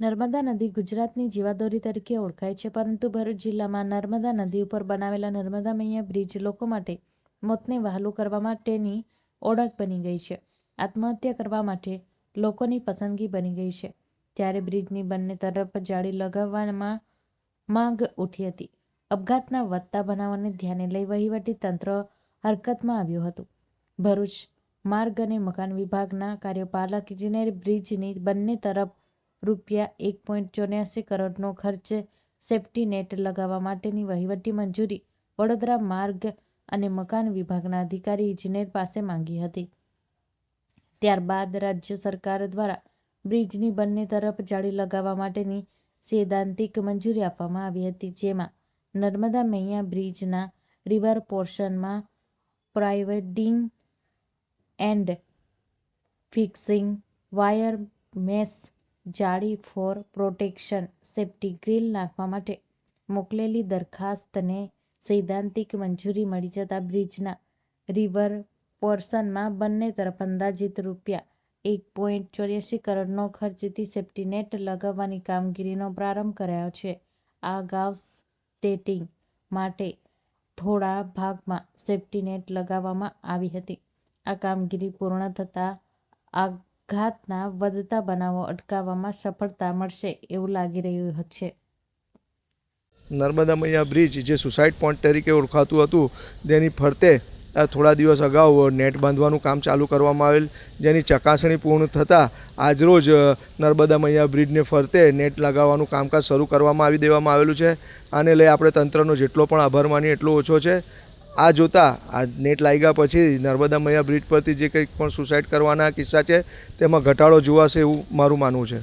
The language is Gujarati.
નર્મદા નદી ગુજરાતની જીવાદોરી તરીકે ઓળખાય છે, પરંતુ ભરૂચ જિલ્લામાં નર્મદા નદી ઉપર બનાવેલા નર્મદા મૈયા બ્રિજ લોકો માટે મોતને વહાલું કરવા માટેની ઓળખ બની ગઈ છે. આત્મહત્યા કરવા માટે લોકોની પસંદગી બની ગઈ છે, ત્યારે બ્રિજની બંને તરફ જાળી લગાવવામાં માંગ ઉઠી હતી. અપઘાતના વધતા બનાવોને ધ્યાને લઈ વહીવટી તંત્ર હરકતમાં આવ્યું હતું. ભરૂચ માર્ગ અને મકાન વિભાગના કાર્યપાલક ઇજનેર બ્રિજની બંને તરફ રૂપિયા એક પોઈન્ટ ચોર્યાસી કરોડનો ખર્ચ સેફ્ટી નેટ લગાવવા માટેની વહીવટી મંજૂરી વડોદરા માર્ગ અને મકાન વિભાગના અધિકારી ઇજનેર પાસે માંગી હતી. ત્યારબાદ રાજ્ય સરકાર દ્વારા બ્રિજની બંને તરફ જાળી લગાવવા માટેની સૈદ્ધાંતિક મંજૂરી આપવામાં આવી હતી, જેમાં નર્મદા મૈયા બ્રિજના river પોર્શનમાં providing and fixing, wire mesh જાળી ફોર પ્રોટેક્શન સેફ્ટી ગ્રીલ નાખવા માટે મોકલેલી દરખાસ્તને સૈદ્ધાંતિક મંજૂરી મળી જતાં બ્રિજના રિવર પોર્શનમાં બંને તરફ અંદાજિત રૂપિયા એક પોઈન્ટ ચોર્યાસી કરોડનો ખર્ચથી સેફ્ટી નેટ લગાવવાની કામગીરીનો પ્રારંભ કરાયો છે. આ અગાઉ સ્ટેટિંગ માટે થોડા ભાગમાં સેફ્ટી નેટ લગાવવામાં આવી હતી. આ કામગીરી પૂર્ણ થતાં આપઘાતના વધતા બનાવો અટકાવવામાં સફળતા મળશે એવું લાગી રહ્યું છે. નર્મદા મૈયા બ્રિજ જે સુસાઇડ પોઈન્ટ તરીકે ઓળખાતું હતું, તેની ફરતે થોડા દિવસ અગાઉ નેટ બાંધવાનું કામ ચાલુ કરવામાં આવેલ. જેની ચકાસણી પૂર્ણ થતાં આજરોજ નર્મદા મૈયા બ્રિજને ફરતે નેટ લગાવવાનું કામકાજ શરૂ કરવામાં આવી દેવામાં આવેલું છે. આને લઈ આપણે તંત્રનો જેટલો પણ આભાર માનીએ એટલો ઓછો છે. આ જોતાં, આ નેટ લાગ્યા પછી નર્મદા મૈયા બ્રિજ પરથી જે કંઈક પણ સુસાઇડ કરવાના કિસ્સા છે, તેમાં ઘટાડો જોવાશે એવું મારું માનવું છે.